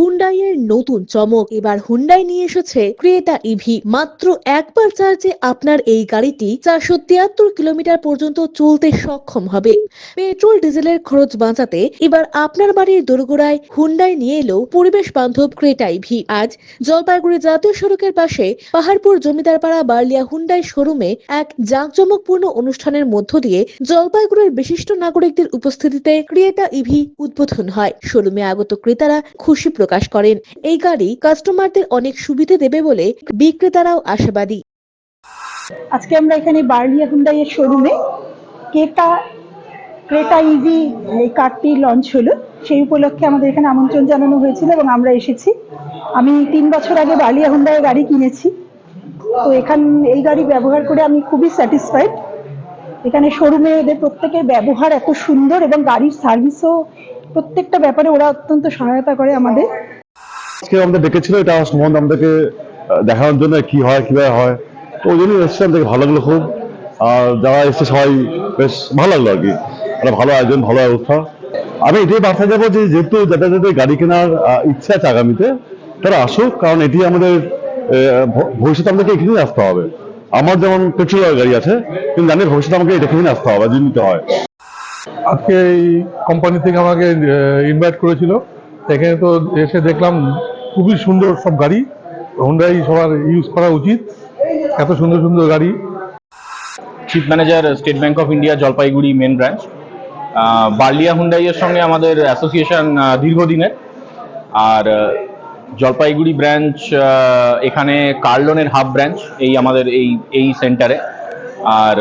Hyundai এর নতুন চমক এবার হুন্ডাই নিয়ে এসেছে ক্রিয়েটা ইভি মাত্র একবার চার্জে আপনার এই গাড়িটি চারশো তিয়াত্তর কিলোমিটার পর্যন্ত চলতে সক্ষম হবে। পেট্রোল, ডিজেলের খরচ বাঁচাতে এবার আপনার বাড়ির দোরগোড়ায় হুন্ডাই নিয়ে এলো পরিবেশ বান্ধব ক্রেটা ইভি আজ জলপাইগুড়ি জাতীয় সড়কের পাশে পাহাড়পুর জমিদারপাড়া বার্লিয়া হুন্ডাই শোরুমে এক জাঁকজমকপূর্ণ অনুষ্ঠানের মধ্য দিয়ে জলপাইগুড়ির বিশিষ্ট নাগরিকদের উপস্থিতিতে ক্রিয়েটা ইভি উদ্বোধন হয়। শোরুমে আগত ক্রেতারা খুশি প্রকাশ করেন। এই গাড়ি কাস্টমারদের অনেক সুবিধে দেবে বলে বিক্রেতারাও আশাবাদী। আজকে আমরা এখানে বার্লিয়া হুন্ডাইয়ের শোরুমে কেটা ক্রেটা ইভি এই কারটি লঞ্চ হলো। সেই উপলক্ষে আমাদের এখানে আমন্ত্রণ জানানো হয়েছিল এবং আমরা এসেছি। আমি তিন বছর আগে বার্লিয়া হুন্ডাইয়ের গাড়ি কিনেছি। তো এখান, এই গাড়ি ব্যবহার করে আমি খুবই স্যাটিসফাইড এখানে শোরুমে এদের প্রত্যেকের ব্যবহার এত সুন্দর এবং গাড়ির সার্ভিসও প্রত্যেকটা ব্যাপারে ওরা অত্যন্ত সহায়তা করে আমাদের। আজকে আমাদের ডেকেছিল, এটা সম্বন্ধে আমাদেরকে দেখানোর জন্য কি হয়, কীভাবে হয়। তো ওই জন্য এসেছে আমাদেরকে ভালো লাগল খুব। আর যারা এসছে সবাই বেশ ভালো লাগল আর কি। একটা ভালো আয়োজন, ভালো ব্যবস্থা। আমি এটাই বার্তা যাব যে যেহেতু যাদের যাদের গাড়ি কেনার ইচ্ছা আছে আগামীতে, তারা আসুক, কারণ এটি আমাদের ভবিষ্যতে আমাদেরকে এখানেই আসতে হবে। আমার যেমন পেট্রোল গাড়ি আছে, কিন্তু জানি ভবিষ্যতে আমাকে এটা কিনে আসতে হবে যদি নিতে হয়। আজকে এই কোম্পানি থেকে আমাকে ইনভাইট করেছিল। এখানে তো এসে দেখলাম খুবই সুন্দর সব গাড়ি। হুন্ডাই সবার ইউজ করা উচিত। এত সুন্দর সুন্দর গাড়ি। Chief manager State Bank of India Jalpaiguri main branch বার্লিয়া হুন্ডাইয়ের সঙ্গে আমাদের অ্যাসোসিয়েশন দীর্ঘদিনের। আর জলপাইগুড়ি ব্রাঞ্চ এখানে কার্লনের হাব ব্রাঞ্চ এই আমাদের এই এই সেন্টারে আর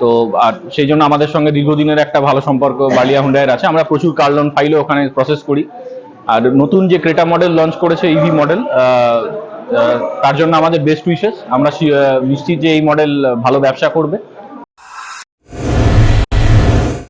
তো, আর সেই জন্য আমাদের সঙ্গে দীর্ঘদিনের একটা ভালো সম্পর্ক বালিয়া হুন্ডাইয়ের আছে। আমরা প্রচুর কার লোন ফাইলও ওখানে প্রসেস করি। আর নতুন যে ক্রেটা মডেল লঞ্চ করেছে ইভি মডেল তার জন্য আমাদের বেস্ট উইশেস আমরা নিশ্চিত যে এই মডেল ভালো ব্যবসা করবে।